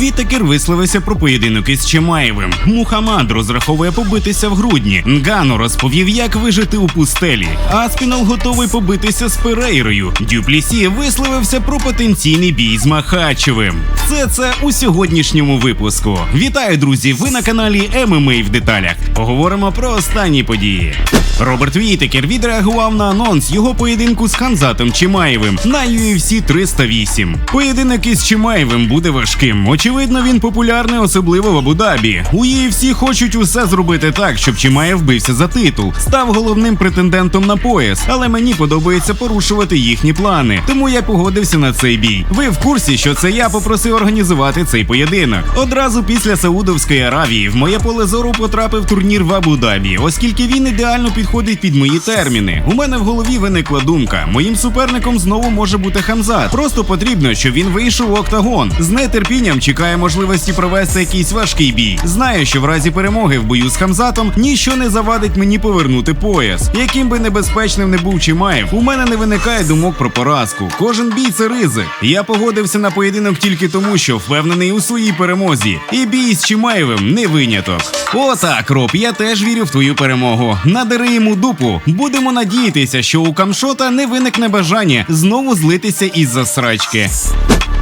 Вітекер висловився про поєдинок із Чимаєвим. Мухаммад розраховує побитися в грудні. Нгану розповів, як вижити у пустелі. Аспінал готовий побитися з Перейрою. Дюплісі висловився про потенційний бій з Махачевим. Все це у сьогоднішньому випуску. Вітаю, друзі! Ви на каналі ММА в деталях. Поговоримо про останні події. Роберт Вітекер відреагував на анонс його поєдинку з Ханзатом Чимаєвим на UFC 308. Поєдинок із Чимаєвим буде важким. Очевидно, він популярний, особливо в Абу-Дабі. У UFC хочуть усе зробити так, щоб Чимаєв бився за титул, став головним претендентом на пояс, але мені подобається порушувати їхні плани. Тому я погодився на цей бій. Ви в курсі, що це я попросив організувати цей поєдинок. Одразу після Саудовської Аравії в моє поле зору потрапив турнір в Абу-Дабі, оскільки він ідеально підходить під мої терміни. У мене в голові виникла думка: моїм суперником знову може бути Хамзат. Просто потрібно, щоб він вийшов в октагон. З нетерпінням чекає можливості провести якийсь важкий бій. Знаю, що в разі перемоги в бою з Хамзатом ніщо не завадить мені повернути пояс. Яким би небезпечним не був Чимаєв, у мене не виникає думок про поразку. Кожен бій це ризик. Я погодився на поєдинок тільки тому, що впевнений у своїй перемозі. І бій з Чимаєвим не виняток. Отак, Роб, я теж вірю в твою перемогу. Надари йому дупу. Будемо надіятися, що у Камшота не виникне бажання знову злитися із-за срачки.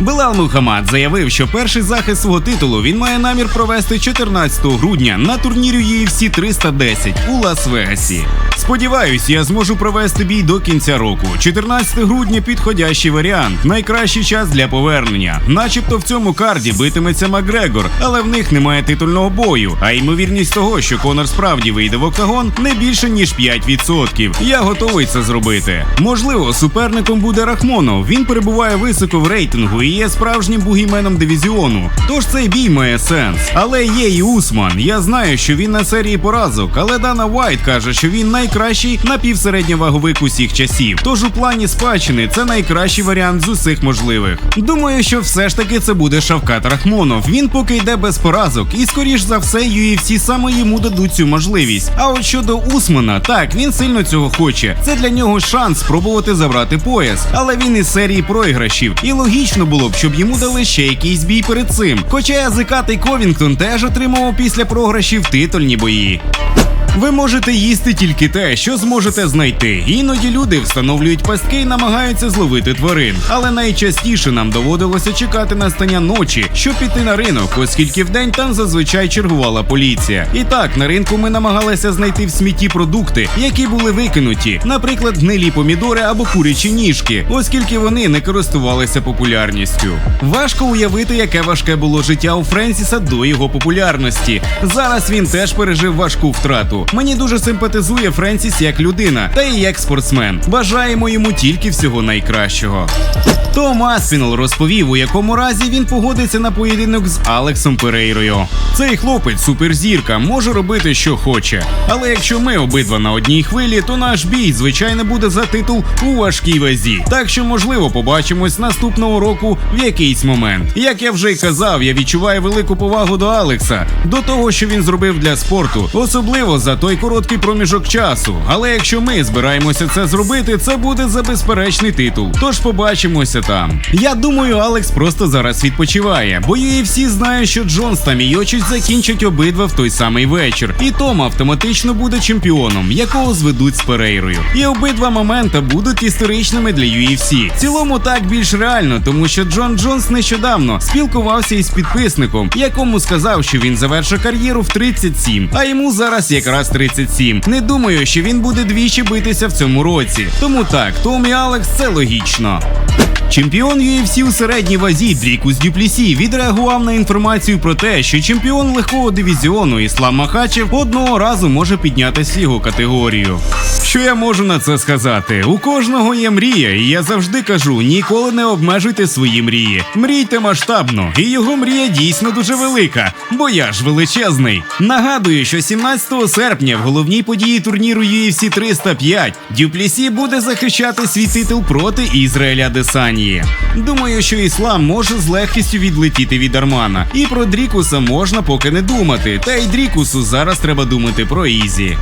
Белал Мухаммад заявив, що перший захист свого титулу він має намір провести 14 грудня на турнірі UFC 310 у Лас-Вегасі. Сподіваюсь, я зможу провести бій до кінця року. 14 грудня підходящий варіант, найкращий час для повернення. Начебто в цьому карді битиметься Макгрегор, але в них немає титульного бою. А ймовірність того, що Конор справді вийде в октагон, не більше ніж 5%. Я готовий це зробити. Можливо, суперником буде Рахмонов. Він перебуває високо в рейтингу і є справжнім бугіменом дивізіону. Тож цей бій має сенс. Але є і Усман. Я знаю, що він на серії поразок, але Дана Вайт каже, що він найкращий напівсередньоваговик усіх часів. Тож у плані спадщини це найкращий варіант з усіх можливих. Думаю, що все ж таки це буде Шавкат Рахмонов. Він поки йде без поразок, і скоріш за все, UFC саме йому дадуть цю можливість. А от щодо Усмана, так він сильно цього хоче. Це для нього шанс спробувати забрати пояс, але він із серії проіграшів, і логічно було б, щоб йому дали ще якийсь бій перед цим. Хоча язикатий Ковінгтон теж отримував після програшів титульні бої. Ви можете їсти тільки те, що зможете знайти. Іноді люди встановлюють пастки і намагаються зловити тварин. Але найчастіше нам доводилося чекати настання ночі, щоб піти на ринок, оскільки вдень там зазвичай чергувала поліція. І так, на ринку ми намагалися знайти в смітті продукти, які були викинуті, наприклад, гнилі помідори або курячі ніжки, оскільки вони не користувалися популярністю. Важко уявити, яке важке було життя у Френсіса до його популярності. Зараз він теж пережив важку втрату. Мені дуже симпатизує Френсіс як людина, та і як спортсмен. Бажаємо йому тільки всього найкращого. Том Аспінал розповів, у якому разі він погодиться на поєдинок з Алексом Перейрою. Цей хлопець, суперзірка, може робити, що хоче. Але якщо ми обидва на одній хвилі, то наш бій, звичайно, буде за титул у важкій вазі. Так що, можливо, побачимось наступного року в якийсь момент. Як я вже й казав, я відчуваю велику повагу до Алекса, до того, що він зробив для спорту, особливо за той короткий проміжок часу. Але якщо ми збираємося це зробити, це буде за безперечний титул. Тож побачимося там. Я думаю, Алекс просто зараз відпочиває, бо UFC знає, що Джонс та Мійочич закінчать обидва в той самий вечір, і Том автоматично буде чемпіоном, якого зведуть з Перейрою. І обидва моменти будуть історичними для UFC. В цілому так більш реально, тому що Джон Джонс нещодавно спілкувався із підписником, якому сказав, що він завершив кар'єру в 37, а йому зараз якраз 37. Не думаю, що він буде двічі битися в цьому році. Тому так, Том і Алекс це логічно. Чемпіон UFC у середній вазі Дрікус Дюплісі відреагував на інформацію про те, що чемпіон легкого дивізіону Іслам Махачев одного разу може піднятися його категорію. Що я можу на це сказати? У кожного є мрія, і я завжди кажу: ніколи не обмежуйте свої мрії. Мрійте масштабно, і його мрія дійсно дуже велика, бо я ж величезний. Нагадую, що 17 серпня в головній події турніру UFC 305 Дюплісі буде захищати свій титул проти Ізраїля Десані. Компанії. Думаю, що іслам може з легкістю відлетіти від Армана. І про Дрікуса можна поки не думати. Та й Дрікусу зараз треба думати про Ізі.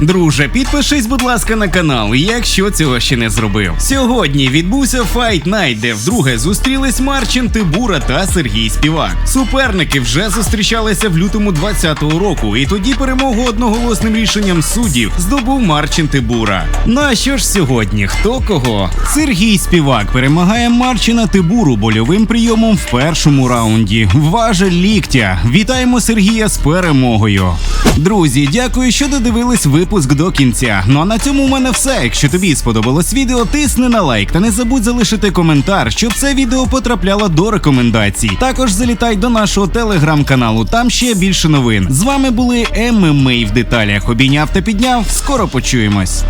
Друже, підпишись, будь ласка, на канал, якщо цього ще не зробив. Сьогодні відбувся Fight Night, де вдруге зустрілись Марчин Тибура та Сергій Співак. Суперники вже зустрічалися в лютому 20-го року, і тоді перемогу одноголосним рішенням суддів здобув Марчин Тибура. Ну а що ж сьогодні? Хто кого? Сергій Співак перемагає Марчина Тибуру больовим прийомом в першому раунді. Важель ліктя. Вітаємо Сергія з перемогою. Друзі, дякую, що додивились випуск до кінця. Ну а на цьому у мене все. Якщо тобі сподобалось відео, тисни на лайк та не забудь залишити коментар, щоб це відео потрапляло до рекомендацій. Також залітай до нашого телеграм-каналу, там ще більше новин. З вами були ММА в деталях. Обійняв та підняв. Скоро почуємось.